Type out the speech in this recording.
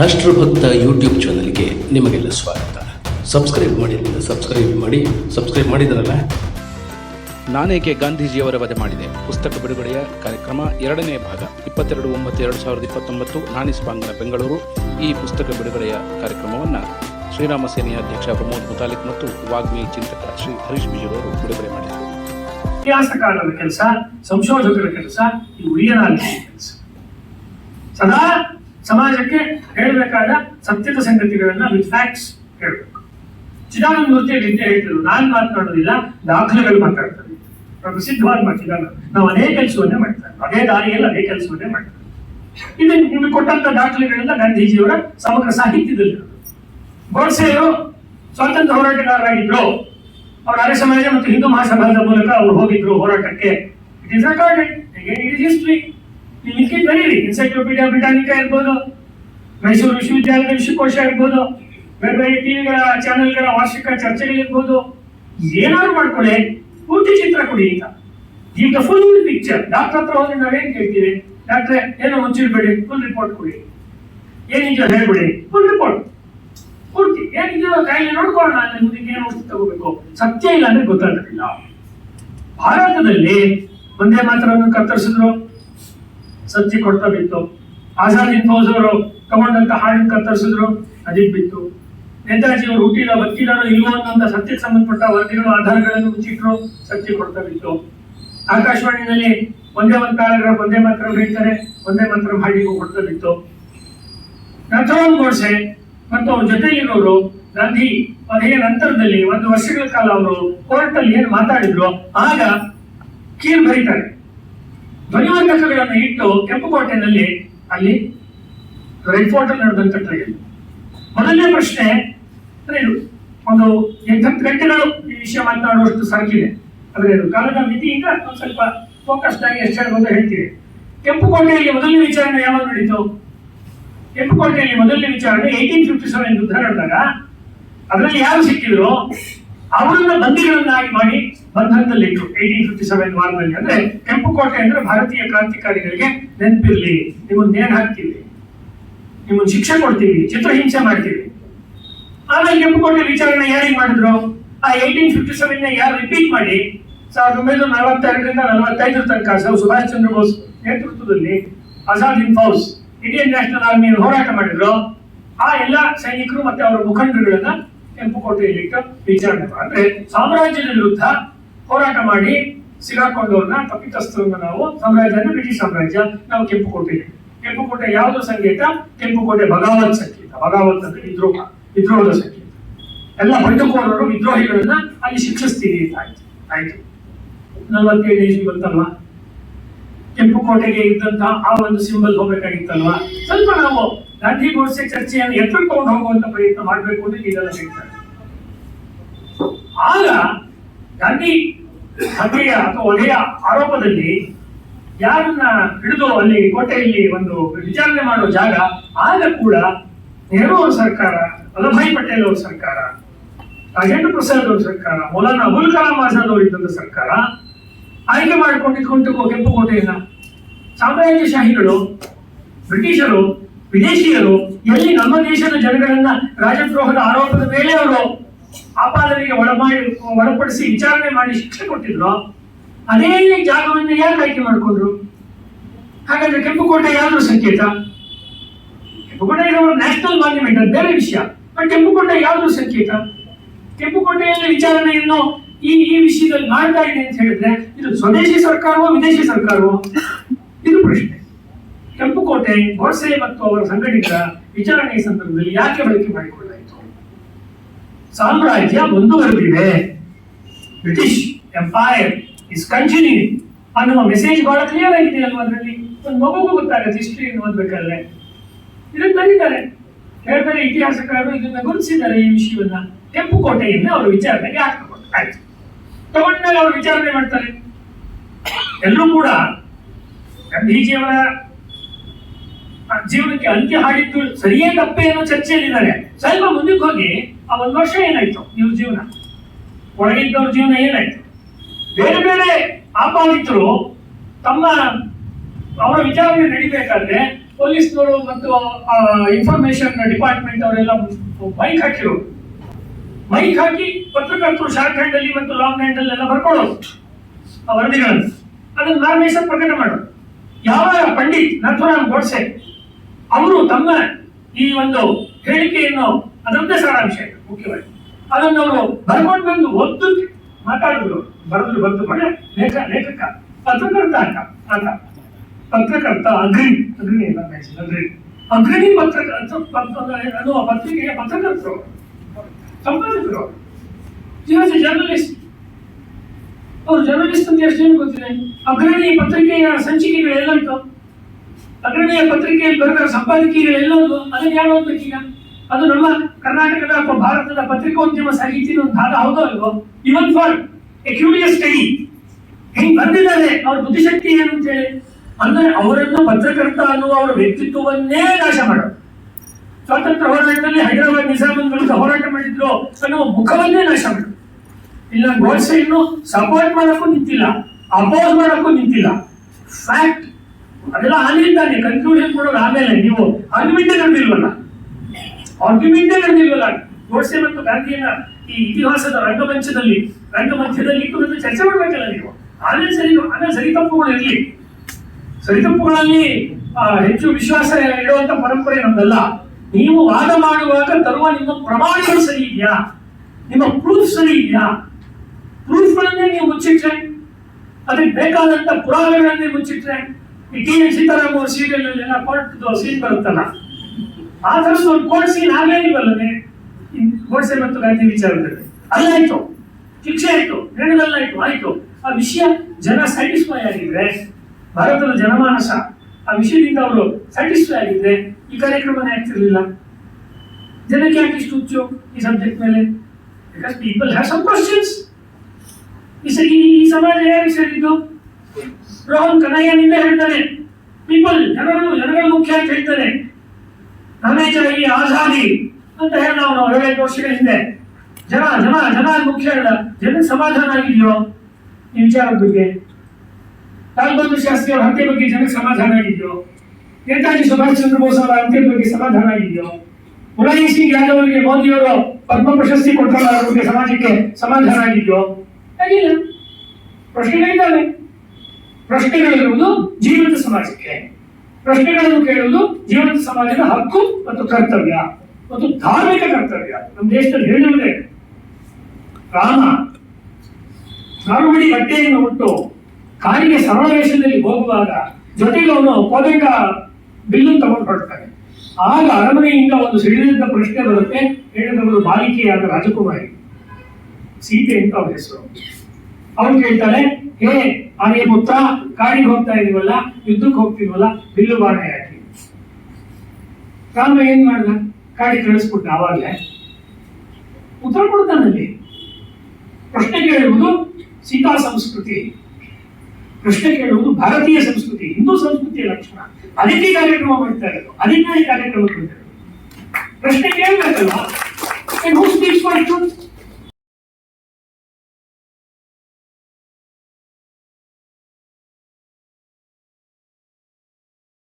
ರಾಷ್ಟ್ರಭಕ್ತ YouTube ಚಾನಲ್ಗೆ ನಿಮಗೆಲ್ಲ ಸ್ವಾಗತ. ಸಬ್ಸ್ಕ್ರೈಬ್ ಮಾಡಿ ಸಬ್ಸ್ಕ್ರೈಬ್ ಮಾಡಿ ಸಬ್ಸ್ಕ್ರೈಬ್ ಮಾಡಿದ್ರಲ್ಲ? ನಾನೇಕೆ ಗಾಂಧೀಜಿಯವರ ವಧೆ ಮಾಡಿದೆ? ಪುಸ್ತಕ ಬಿಡುಗಡೆಯ ಕಾರ್ಯಕ್ರಮ ಎರಡನೇ ಭಾಗ ಇಪ್ಪತ್ತೆರಡು ಒಂಬತ್ತು ಎರಡು ಸಾವಿರದ ಇಪ್ಪತ್ತೊಂಬತ್ತು ನಾನಿಸ್ ಬಾಂಗ್ಲ ಬೆಂಗಳೂರು. ಈ ಪುಸ್ತಕ ಬಿಡುಗಡೆಯ ಕಾರ್ಯಕ್ರಮವನ್ನು ಶ್ರೀರಾಮ ಸೇನೆಯ ಅಧ್ಯಕ್ಷ ಪ್ರಮೋದ್ ಮುತಾಲಿಕ್ ಮತ್ತು ವಾಗ್ಮಿ ಚಿಂತಕ ಶ್ರೀ ಹರೀಶ್ ಬಿಜೂರವರು ಬಿಡುಗಡೆ ಮಾಡಿದರು. ಇತಿಹಾಸಕಾರರ ಕೆಲಸ ಸಂಶೋಧಕರ ಕೆಲಸ. ಸದಾ ಸಮಾಜಕ್ಕೆ ಹೇಳಬೇಕಾದ ಸತ್ಯದ ಸಂಗತಿಗಳನ್ನ ವಿತ್ ಫ್ಯಾಕ್ಟ್ಸ್ ಹೇಳಬೇಕು. ಚಿದಾನಂದ ಮೂರ್ತಿ ವಿದ್ಯೆ ಹೇಳ್ತಿದ್ರು, ನಾನು ಮಾತನಾಡೋದಿಲ್ಲ ದಾಖಲೆಗಳು ಮಾತಾಡ್ತಾರೆ. ಪ್ರಸಿದ್ಧವಾದ ಮಾತಿದ್ದಾರೆ ನಾವು ಅದೇ ಕೆಲಸವನ್ನೇ ಮಾಡ್ತಾರೆ. ಅದೇ ದಾರಿಯಲ್ಲಿ ಅದೇ ಕೆಲಸವನ್ನೇ ಮಾಡ್ತಾರೆ. ಇದು ನಿಮಗೆ ಕೊಟ್ಟಂತ ದಾಖಲೆಗಳೆಲ್ಲ ಗಾಂಧೀಜಿಯವರ ಸಮಗ್ರ ಸಾಹಿತ್ಯದಲ್ಲಿ. ಗೋಡ್ಸೆಯವರು ಸ್ವಾತಂತ್ರ್ಯ ಹೋರಾಟಗಾರರಾಗಿದ್ರು. ಅವರ ಅರೆ ಸಮಾಜ ಮತ್ತು ಹಿಂದೂ ಮಹಾಸಭಾದ ಮೂಲಕ ಅವರು ಹೋಗಿದ್ರು ಹೋರಾಟಕ್ಕೆ. It is recorded it is history ಲಿಖಿತ್ ಬರೀರಿ ಎನ್ಸೈಕ್ಲೋಪೀಡಿಯಾ ಬ್ರಿಟಾನಿಕಾ ಇರ್ಬೋದು ಮೈಸೂರು ವಿಶ್ವವಿದ್ಯಾಲಯದ ವಿಶ್ವಕೋಶ ಇರ್ಬೋದು ಬೇರೆ ಬೇರೆ ಟಿವಿಗಳ ಚಾನೆಲ್ಗಳ ವಾರ್ಷಿಕ ಚರ್ಚೆಗಳಿರ್ಬೋದು. ಏನಾದ್ರು ಮಾಡ್ಕೊಳ್ಳಿ, ಪೂರ್ತಿ ಚಿತ್ರ ಕೊಡಿ ಅಂತ ಈಗ ಫುಲ್ ಪಿಕ್ಚರ್ ಡಾಕ್ಟರ್ ಹತ್ರ ಹೋದ್ರೆ ನಾವೇನ್ ಕೇಳ್ತೀವಿ ಡಾಕ್ಟ್ರೆ ಏನೋ ಮುಚ್ಚಿರ್ಬೇಡಿ ಫುಲ್ ರಿಪೋರ್ಟ್ ಕೊಡಿ. ಏನಿದೆಯೋ ಹೇಳ್ಬಿಡಿ. ಫುಲ್ ರಿಪೋರ್ಟ್ ಪೂರ್ತಿ. ಏನಿದೆಯೋ ಕಾಯಿಲೆ ನೋಡ್ಕೊಳ್ಳೋಣ ಮುಂದಕ್ಕೆ ಏನು ಔಷಧಿ ತಗೋಬೇಕು. ಸತ್ಯ ಇಲ್ಲ ಅಂದ್ರೆ ಗೊತ್ತಾಗೋದಿಲ್ಲ ಭಾರತದಲ್ಲಿ ಒಂದೇ ಮಾತ್ರವನ್ನು ಕತ್ತರಿಸಿದ್ರು. ಸತ್ಯ ಕೊಡ್ತಾ ಬಿತ್ತು. ಆಜಾದ್ ಹಿಂದ್ ಅವರು ತಗೊಂಡಂತ ಹಾಡಿನ ಕತ್ತರಿಸಿದ್ರು ಅದಿಕ್ ಬಿತ್ತು. ನೇತಾಜಿ ಅವರು ಹುಟ್ಟಿಲ್ಲ, ಬದುಕಿದಾರೋ ಇಲ್ವೋ ಅನ್ನೋ ಸತ್ಯಕ್ಕೆ ಸಂಬಂಧಪಟ್ಟ ವರದಿಗಳು, ಆಧಾರಗಳನ್ನು ಮುಚ್ಚಿಟ್ರು ಸತ್ಯ ಕೊಡ್ತಾ ಬಿತ್ತು. ಆಕಾಶವಾಣಿಯಲ್ಲಿ ಒಂದೇ ಒಂದು ಪ್ಯಾರಾಗ್ರಾಫ್, ಒಂದೇ ಮಾತ್ರ ಹೇಳ್ತಾರೆ, ಒಂದೇ ಮಾತ್ರ ಹಾಡಿಗೂ ಕೊಡ್ತಾ ಬಿತ್ತು. ನಥೋನ್ ಗೋಡ್ಸೆ ಮತ್ತು ಅವ್ರ ಜೊತೆ ಇರೋರು ಗಾಂಧಿ ಅದೇ ನಂತರದಲ್ಲಿ ಒಂದು ವರ್ಷಗಳ ಕಾಲ ಅವರು ಕೋರ್ಟ್ ಅಲ್ಲಿ ಏನು ಮಾತಾಡಿದ್ರು, ಆಗ ಕೀರ್ ಬರೀತಾರೆ. ಧ್ವನಿವರ್ಧಕಗಳನ್ನು ಇಟ್ಟು ಕೆಂಪುಕೋಟೆನಲ್ಲಿ ಅಲ್ಲಿ ರೆಡ್ ಫೋರ್ಟ್ ಅಲ್ಲಿ ನಡೆದಂತ ಟ್ರಯಲ್ ಮೊದಲನೇ ಪ್ರಶ್ನೆ ಒಂದು ಎಂಟತ್ತು ಗಂಟೆಗಳು ಈ ವಿಷಯ ಮಾತನಾಡುವಷ್ಟು ಸಾಕಿದೆ ಅಂದ್ರೆ ಕಾಲದ ಮಿತಿಯಿಂದ ಒಂದು ಸ್ವಲ್ಪ ಫೋಕಸ್ಡ್ ಆಗಿ ಎಷ್ಟು ಹೇಳ್ಬೋದು ಹೇಳ್ತೀವಿ. ಕೆಂಪುಕೋಟೆಯಲ್ಲಿ ಮೊದಲನೇ ವಿಚಾರಣೆ ಯಾವಾಗ ನಡೀತು? ಕೆಂಪುಕೋಟೆಯಲ್ಲಿ ಮೊದಲನೇ ವಿಚಾರಣೆ ಏಯ್ಟೀನ್ ಫಿಫ್ಟಿ ಸೆವೆನ್ ಯುದ್ಧ ನಡೆದಾಗ ಅದರಲ್ಲಿ ಯಾರು ಸಿಕ್ಕಿದ್ರು? ಅವರನ್ನ ಬಂದಿಗಳನ್ನಾಗಿ ಮಾಡಿ ಬಂಧನದಲ್ಲಿಟ್ಟರು ಏಯ್ಟೀನ್ ಫಿಫ್ಟಿ ಸೆವೆನ್ ವಾರ್ನಲ್ಲಿ ಅಂದ್ರೆ ಕೆಂಪುಕೋಟೆ ಅಂದ್ರೆ ಭಾರತೀಯ ಕ್ರಾಂತಿಕಾರಿಗಳಿಗೆ ನೆನಪಿರ್ಲಿ. ನಿಮ್ಮನ್ನ ನೇಣು ಹಾಕ್ತೀವಿ? ನಿಮ್ಮನ್ನ ಶಿಕ್ಷೆ ಕೊಡ್ತೀವಿ, ಚಿತ್ರಹಿಂಸೆ ಮಾಡ್ತೀವಿ. ಆಮೇಲೆ ಕೆಂಪುಕೋಟೆ ವಿಚಾರಣೆ ಯಾರಿಗೆ ಮಾಡಿದ್ರು? ಆ ಏಯ್ಟೀನ್ ಫಿಫ್ಟಿ ಸೆವೆನ್ ಯಾರು ರಿಪೀಟ್ ಮಾಡಿ? ಸಾವಿರದ ಒಂಬೈನೂರ ನಲವತ್ತೆರಡರಿಂದ ನಲವತ್ತೈದರ ತನಕ ಸರ್ ಸುಭಾಷ್ ಚಂದ್ರ ಬೋಸ್ ನೇತೃತ್ವದಲ್ಲಿ ಆಜಾದ್ ಹಿಂದ್ ಫೌಸ್ ಇಂಡಿಯನ್ ನ್ಯಾಷನಲ್ ಆರ್ಮಿಯನ್ನು ಹೋರಾಟ ಮಾಡಿದ್ರು. ಆ ಎಲ್ಲ ಸೈನಿಕರು ಮತ್ತೆ ಅವರ ಮುಖಂಡರುಗಳನ್ನ ಕೆಂಪುಕೋಟೆಯಲ್ಲಿಟ್ಟು ವಿಚಾರಣೆ ಮಾಡಿ ಅಂದ್ರೆ ಸಾಮ್ರಾಜ್ಯದ ವಿರುದ್ಧ ಹೋರಾಟ ಮಾಡಿ ಸಿಗಾಕೊಂಡವ್ರನ್ನ ತಪ್ಪಿತಸ್ಥರನ್ನ ನಾವು ಸಾಮ್ರಾಜ್ಯ ಬ್ರಿಟಿಷ್ ಸಾಮ್ರಾಜ್ಯ, ನಾವು ಕೆಂಪು ಕೋಟೆ ಕೆಂಪು ಕೋಟೆ ಯಾವುದು ಸಂಕೇತ? ಕೆಂಪುಕೋಟೆ ಬಗಾವತ್ ಸಂಕೇತ. ಬಗಾವತ್ ಅಂದ್ರೆ ವಿದ್ರೋಹ, ವಿದ್ರೋಹದ ಸಂಕೇತ. ಎಲ್ಲ ಬಂಡುಕೋರರು ವಿದ್ರೋಹಿಗಳನ್ನ ಅಲ್ಲಿ ಶಿಕ್ಷಿಸ್ತೀವಿ ಅಂತ ಆಯ್ತು. ಆಯ್ತು. ನಲವತ್ತೇಳು ಇಸ್ವಿ ಬಂತಲ್ವಾ? ಕೆಂಪುಕೋಟೆಗೆ ಇದ್ದಂತಹ ಆ ಒಂದು ಸಿಂಬಲ್ ಹೋಗ್ಬೇಕಾಗಿತ್ತಲ್ವಾ? ಸ್ವಲ್ಪ ನಾವು ಗಾಂಧಿ ಗೋಡ್ಸೆ ಚರ್ಚೆಯನ್ನು ಎತ್ತಿಕೊಂಡು ಹೋಗುವಂತ ಪ್ರಯತ್ನ ಮಾಡಬೇಕು ಅಂತ ಇದೆಲ್ಲ ಹೇಳ್ತಾರೆ. ಆಗ ಗಾಂಧಿ ಹತ್ಯೆಯ ಅಥವಾ ಒಲೆಯ ಆರೋಪದಲ್ಲಿ ಯಾರನ್ನ ಹಿಡಿದು ಅಲ್ಲಿ ಕೋಟೆಯಲ್ಲಿ ಒಂದು ವಿಚಾರಣೆ ಮಾಡುವ ಜಾಗ, ಆಗ ಕೂಡ ನೆಹರು ಅವರ ಸರ್ಕಾರ ವಲ್ಲಭಾಯಿ ಪಟೇಲ್ ಅವರ ಸರ್ಕಾರ, ರಾಜೇಂದ್ರ ಪ್ರಸಾದ್ ಅವರ ಸರ್ಕಾರ, ಮೌಲಾನಾ ಅಬುಲ್ ಕಲಾಂ ಆಜಾದ್ ಅವರು ಇದ್ದಂತ ಸರ್ಕಾರ ಆಯ್ಕೆ ಮಾಡಿಕೊಂಡಿದ್ಕೊಂಡು ಕೆಂಪುಕೋಟೆಯನ್ನ ಸಾಮ್ರಾಜ್ಯಶಾಹಿಗಳು, ಬ್ರಿಟಿಷರು ವಿದೇಶಿಯರು ಎಲ್ಲಿ ನಮ್ಮ ದೇಶದ ಜನಗಳನ್ನ ರಾಜದ್ರೋಹದ ಆರೋಪದ ಮೇಲೆ ಅವರು ಆಪಾದನೆಗೆ ಒಳಮಾಡಿ, ಒಳಪಡಿಸಿ ವಿಚಾರಣೆ ಮಾಡಿ ಶಿಕ್ಷೆ ಕೊಟ್ಟಿದ್ರು. ಅದೇ ಜಾಗವನ್ನು ಯಾರು ಆಯ್ಕೆ ಮಾಡಿಕೊಂಡ್ರು? ಹಾಗಾದ್ರೆ ಕೆಂಪುಕೋಟೆ ಯಾರು ಸಂಕೇತ? ಕೆಂಪುಕೋಟೆ ನ್ಯಾಷನಲ್ ಮಾನ್ಯುಮೆಂಟ್ ಅದು ಬೇರೆ ವಿಷಯ. ಬಟ್ ಕೆಂಪುಕೋಟೆ ಯಾವ್ದು ಸಂಕೇತ? ಕೆಂಪುಕೋಟೆಯಲ್ಲಿ ವಿಚಾರಣೆಯನ್ನು ಈ ಈ ವಿಷಯದಲ್ಲಿ ಮಾಡ್ತಾ ಇದೆ ಅಂತ ಹೇಳಿದ್ರೆ, ಇದು ಸ್ವದೇಶಿ ಸರ್ಕಾರವೋ ವಿದೇಶಿ ಸರ್ಕಾರವೋ? ಇದು ಪ್ರಶ್ನೆ. ಕೆಂಪುಕೋಟೆ, ಗೋಡ್ಸೆ ಮತ್ತು ಅವರ ಸಂಘಟಿತ ವಿಚಾರಣೆಯ ಸಂದರ್ಭದಲ್ಲಿ ಯಾಕೆ ಬಳಕೆ ಮಾಡಿಕೊಳ್ಳಲಾಯಿತು? ಸಾಮ್ರಾಜ್ಯ ಮುಂದುವರೆದಿದೆ. ಬ್ರಿಟಿಷ್ ಎಂಪೈರ್ ಇಸ್ ಕಂಟಿನ್ಯೂಯಿಂಗ್ ಅನ್ನುವ ಮೆಸೇಜ್ ಬಹಳ ಕ್ಲಿಯರ್ ಆಗಿದೆ ಅಲ್ವಾ ಅದರಲ್ಲಿ? ಒಂದು ಮಗುಗೂ ಗೊತ್ತಾಗುತ್ತೆ ಹಿಸ್ಟ್ರಿ ಓದ್ಬೇಕಾದ್ರೆ ಇದನ್ನು ಬರೀತಾರೆ. ಹೇಳ್ತಾರೆ ಇತಿಹಾಸಕಾರರು ಇದನ್ನ ಗುರುತಿಸಿದ್ದಾರೆ ಈ ವಿಷಯವನ್ನ. ಕೋಟೆಯಿಂದ ಅವರು ವಿಚಾರಣೆಗೆ ಹಾಕಿಕೊಂಡು ಆಯ್ತು ತಗೊಂಡ್ಮೇಲೆ ಅವರು ವಿಚಾರಣೆ ಮಾಡ್ತಾರೆ. ಎಲ್ಲರೂ ಕೂಡ ಗಾಂಧೀಜಿಯವರ ಜೀವನಕ್ಕೆ ಅಂತ್ಯ ಹಾಡಿದ್ದು ಸರಿಯೇ ತಪ್ಪೇ ಅನ್ನೋ ಚರ್ಚೆಯಲ್ಲಿದ್ದಾರೆ. ಸ್ವಲ್ಪ ಮುಂದಕ್ಕೆ ಹೋಗಿ ಆ ಒಂದು ವರ್ಷ ಏನಾಯ್ತು ನೀವು ಜೀವನ? ಒಳಗಿದ್ದವ್ರ ಜೀವನ ಏನಾಯ್ತು? ಬೇರೆ ಬೇರೆ ಆಪಾದಿತರು ತಮ್ಮ ಅವರ ವಿಚಾರಣೆ ನಡಿಬೇಕಾದ್ರೆ ಪೊಲೀಸ್ನವರು ಮತ್ತು ಇನ್ಫಾರ್ಮೇಶನ್ ಡಿಪಾರ್ಟ್ಮೆಂಟ್ ಅವರೆಲ್ಲ ಮೈಕ್ ಹಾಕಿರೋರು. ಮೈಕ್ ಹಾಕಿ ಪತ್ರಕರ್ತರು ಶಾರ್ಟ್ ಹ್ಯಾಂಡ್ ಅಲ್ಲಿ ಮತ್ತು ಲಾಂಗ್ ಹ್ಯಾಂಡ್ ಅಲ್ಲಿ ಎಲ್ಲ ಬರ್ಕೊಳ್ಳೋದು ಆ ವರದಿಗಳನ್ನು. ಅದನ್ನು ನಾರ್ಮೇಶನ್ ಪ್ರಕಟ ಮಾಡೋದು ಯಾವ ಪಂಡಿತ್ ನಥುರಾಮ್ ಗೋಡ್ಸೆ ಅವರು ತಮ್ಮ ಈ ಒಂದು ಹೇಳಿಕೆಯನ್ನು ಅದರದ್ದೇ ಸಾರಾಂಶ ಮುಖ್ಯವಾಗಿ. ಅದನ್ನು ಅವರು ಬರ್ಕೊಂಡು ಬಂದು ಒದ್ದು ಮಾತಾಡಿದ್ರು ಬರೆದ್ರು ಬಂದು ಮನೆ ಲೇಖ, ಲೇಖಕ, ಪತ್ರಕರ್ತ ಅಂತ ಅಂತ. ಪತ್ರಕರ್ತ ಅಗ್ರಿಣಿ ಅಗ್ರಣಿ ಎಲ್ಲ ಅಗ್ರಿ. ಅಗ್ರಣಿ ಪತ್ರಕರ್ತ ಪತ್ರ- ಅನ್ನುವ ಪತ್ರಿಕೆಯ ಪತ್ರಕರ್ತರು. ಸಂಪಾದಕರು. ಜರ್ನಲಿಸ್ಟ್ ಅವರು ಜರ್ನಲಿಸ್ಟ್ ಅಂತ ಎಷ್ಟು ಗೊತ್ತಿದೆ? ಅಗ್ರಣಿ ಪತ್ರಿಕೆಯ ಸಂಚಿಕೆಗಳು ಎಲ್ಲಂತು ಅಗ್ರಣೀಯ ಪತ್ರಿಕೆಯಲ್ಲಿ ಬರೆದ ಸಂಪಾದಕೀಯಗಳೆಲ್ಲವೂ ಅದನ್ನು ಅದನ್ನ ಯಾರು ಓದ್ಬೇಕೀಗ ಅದು ನಮ್ಮ ಕರ್ನಾಟಕದ ಅಥವಾ ಭಾರತದ ಪತ್ರಿಕೋದ್ಯಮ ಸಾಹಿತ್ಯದ ಒಂದು ಭಾಗ ಹೌದೋ ಅಲ್ವೋ? Even for a curious study ಹೆಂಗ್ ಬಂದಿದ್ದಾರೆ ಅವ್ರ ಬುದ್ಧಿಶಕ್ತಿ ಏನು ಅಂತ ಹೇಳಿ? ಅಂದ್ರೆ ಅವರನ್ನು ಪತ್ರಕರ್ತ ಅನ್ನುವ ಅವರ ವ್ಯಕ್ತಿತ್ವವನ್ನೇ ನಾಶ ಮಾಡೋದು. ಸ್ವಾತಂತ್ರ್ಯ ಹೋರಾಟದಲ್ಲಿ ಹೈದರಾಬಾದ್ ನಿಜಾಮನ್ ವಿರುದ್ಧ ಹೋರಾಟ ಮಾಡಿದ್ರು ಅನ್ನುವ ಮುಖವನ್ನೇ ನಾಶ ಮಾಡೋದು. ಇಲ್ಲ ಗೋಡ್ಸೆ ಇನ್ನು ಸಪೋರ್ಟ್ ಮಾಡೋಕ್ಕೂ ನಿಂತಿಲ್ಲ ಅಪೋಸ್ ಮಾಡೋಕ್ಕೂ ನಿಂತಿಲ್ಲ. ಫ್ಯಾಕ್ಟ್ ಅದೆಲ್ಲ ತಾನೆ ಕನ್ಕ್ಲೂಷನ್ ಕೊಡೋದು ಆಮೇಲೆ ನೀವು ಆರ್ಗ್ಯುಮೆಂಟೇ ನಡೆದಿಲ್ವಲ್ಲ? ಆರ್ಗ್ಯುಮೆಂಟೇ ನಡೆದಿಲ್ವಲ್ಲ? ಗೋಡ್ಸೆ ಮತ್ತು ಗಾಂಧಿಯನ್ನ ಈ ಇತಿಹಾಸದ ರಂಗಮಂಚದಲ್ಲಿ ರಂಗಮಂಚದಲ್ಲಿ ಇಟ್ಟು ಚರ್ಚೆ ಮಾಡಬೇಕಲ್ಲ ನೀವು? ಆಮೇಲೆ ಸರಿ ಆಮೇಲೆ ಸರಿ ತಪ್ಪುಗಳು ಇರಲಿ. ಸರಿ ತಪ್ಪುಗಳಲ್ಲಿ ಹೆಚ್ಚು ವಿಶ್ವಾಸ ಇಡುವಂತ ಪರಂಪರೆ ನಮ್ದಲ್ಲ. ನೀವು ವಾದ ಮಾಡುವಾಗ ತರುವ ನಿಮ್ಮ ಪ್ರಮಾಣಗಳು ಸರಿ ಇದೆಯಾ? ನಿಮ್ಮ ಪ್ರೂಫ್ ಸರಿ ಇದೆಯಾ? ಪ್ರೂಫ್ಗಳನ್ನೇ ನೀವು ಮುಚ್ಚಿಟ್ರೆ, ಅದಕ್ಕೆ ಬೇಕಾದಂತ ಪುರಾವೆಗಳನ್ನೇ ಮುಚ್ಚಿಟ್ರೆ ಟಿ ಸೀತಾರಾಮ ಅವ್ರ ಸೀರಿಯಲ್ ಎಲ್ಲ ಕೋರ್ಟ್ ಸೀನ್ ಬರುತ್ತಲ್ಲ, ಆ ಒಂದು ಕೋರ್ಟ್ ಸೀನ್ ಆಗಲೇ ಇಲ್ವಲ್ಲದೆ ಗೋಡ್ಸೆ ಮತ್ತು ಗಾಂಧಿ ವಿಚಾರದಲ್ಲಿ. ಅಲ್ಲಾಯ್ತು. ಶಿಕ್ಷೆ ಆಯ್ತು. ನಿರ್ಣಯದಲ್ಲಾಯ್ತು ಆಯ್ತು. ಆ ವಿಷಯ ಜನ ಸ್ಯಾಟಿಸ್ಫೈ ಆಗಿದ್ರೆ, ಭಾರತದ ಜನಮಾನಸ, ಆ ವಿಷಯದಿಂದ ಅವರು ಸ್ಯಾಟಿಸ್ಫೈ ಆಗಿದ್ರೆ ಈ ಕಾರ್ಯಕ್ರಮನೇ ಆಗ್ತಿರ್ಲಿಲ್ಲ. ಜನಕ್ಕೆ ಯಾಕೆ ಇಷ್ಟು ಹುಚ್ಚು ಈ ಸಬ್ಜೆಕ್ಟ್ ಮೇಲೆ? Because people have some questions ಈ ಸಮಾಜ ಯಾರಿಗೆ ಸೇರಿದ್ದು ರೋಹನ್ ಕನಯ್ಯನಿಂದ ಹೇಳ್ತಾನೆ ಪೀಪಲ್ ಜನರು, ಜನಗಳ ಮುಖ್ಯ ಅಂತ ಹೇಳ್ತಾನೆ ಈ ಆಜಾದಿ ಅಂತ ಹೇಳಿ ನಾವು ನಾವು ಏಳೆಂಟು ವರ್ಷಗಳ ಹಿಂದೆ. ಜನ ಜನ ಜನ ಮುಖ್ಯ ಹೇಳ ಜನ ಸಮಾಧಾನ ಆಗಿದೆಯೋ? ಈ ವಿಚಾರದ ಬಗ್ಗೆ. ಬಹದ್ದೂರ್ ಶಾಸ್ತ್ರಿ ಅವರ ಹತ್ಯೆ ಬಗ್ಗೆ ಜನಕ್ಕೆ ಸಮಾಧಾನ ಆಗಿದೆಯೋ? ನೇತಾಜಿ ಸುಭಾಷ್ ಚಂದ್ರ ಬೋಸ್ ಅವರ ಹತ್ಯೆ ಬಗ್ಗೆ ಸಮಾಧಾನ ಆಗಿದೆಯೋ? ಮುಲಾಯಂ ಸಿಂಗ್ ಯಾದವ್ ಅವರಿಗೆ ಮೋದಿಯವರು ಪದ್ಮ ಪ್ರಶಸ್ತಿ ಕೊಟ್ಟಲ್ಲ ಅವರ ಬಗ್ಗೆ ಸಮಾಜಕ್ಕೆ ಸಮಾಧಾನ ಆಗಿದೆಯೋ? ಆಗಿಲ್ಲ. ಪ್ರಶ್ನೆಗಳಿದ್ದಾವೆ. ಪ್ರಶ್ನೆಗಳಿರುವುದು ಜೀವಂತ ಸಮಾಜಕ್ಕೆ. ಪ್ರಶ್ನೆಗಳನ್ನು ಕೇಳುವುದು ಜೀವಂತ ಸಮಾಜದ ಹಕ್ಕು ಮತ್ತು ಕರ್ತವ್ಯ ಮತ್ತು ಧಾರ್ಮಿಕ ಕರ್ತವ್ಯ. ನಮ್ಮ ದೇಶದಲ್ಲಿ ಹೇಳುವುದೇ, ರಾಮ ನಾರುಮಡಿ ಬಟ್ಟೆಯನ್ನು ಉಟ್ಟು ಕಾರಿಗೆ ಸಮಾವೇಶದಲ್ಲಿ ಹೋಗುವಾಗ ಜೊತೆಗೆ ಅವನು ಪೊದೆಗ ಬಿಲ್ಲು ತಗೊಂಡು ಹೊರಡ್ತಾನೆ ಆಗ ಅರಮನೆಯಿಂದ ಒಂದು ಸಿಡಿದಂತ ಪ್ರಶ್ನೆ ಬರುತ್ತೆ ಹೇಳಿದವರು ಬಾಲಿಕೆಯಾದ ರಾಜಕುಮಾರಿ. ಸೀತೆ ಅಂತ ಅವರ ಹೆಸರು. ಅವನು ಕೇಳ್ತಾಳೆ ಹೇ ಆರ್ಯ ಪುತ್ರ ಕಾಡಿಗೆ ಹೋಗ್ತಾ ಇದೀವಲ್ಲ, ಯುದ್ಧಕ್ಕೆ ಹೋಗ್ತೀವಲ್ಲ, ಬಿಲ್ಲು ಬಾಣ ಯಾಕೆ? ರಾಮ ಏನ್ ಮಾಡ್ದ? ಕಾಡಿ ಕಳಿಸ್ಬಿಟ್ಟ ಅವಾಗಲೇ ಉತ್ತರ ಕೊಡ್ತಾನಲ್ಲಿ ಪ್ರಶ್ನೆ ಕೇಳುವುದು ಸೀತಾ ಸಂಸ್ಕೃತಿ. ಪ್ರಶ್ನೆ ಕೇಳುವುದು ಭಾರತೀಯ ಸಂಸ್ಕೃತಿ, ಹಿಂದೂ ಸಂಸ್ಕೃತಿಯ ಲಕ್ಷಣ. ಅದಕ್ಕೆ ಕಾರ್ಯಕ್ರಮ ಮಾಡ್ತಾ ಇರೋದು ಅದಕ್ಕೆ ಕಾರ್ಯಕ್ರಮ ಪ್ರಶ್ನೆ ಕೇಳಬೇಕಲ್ಲ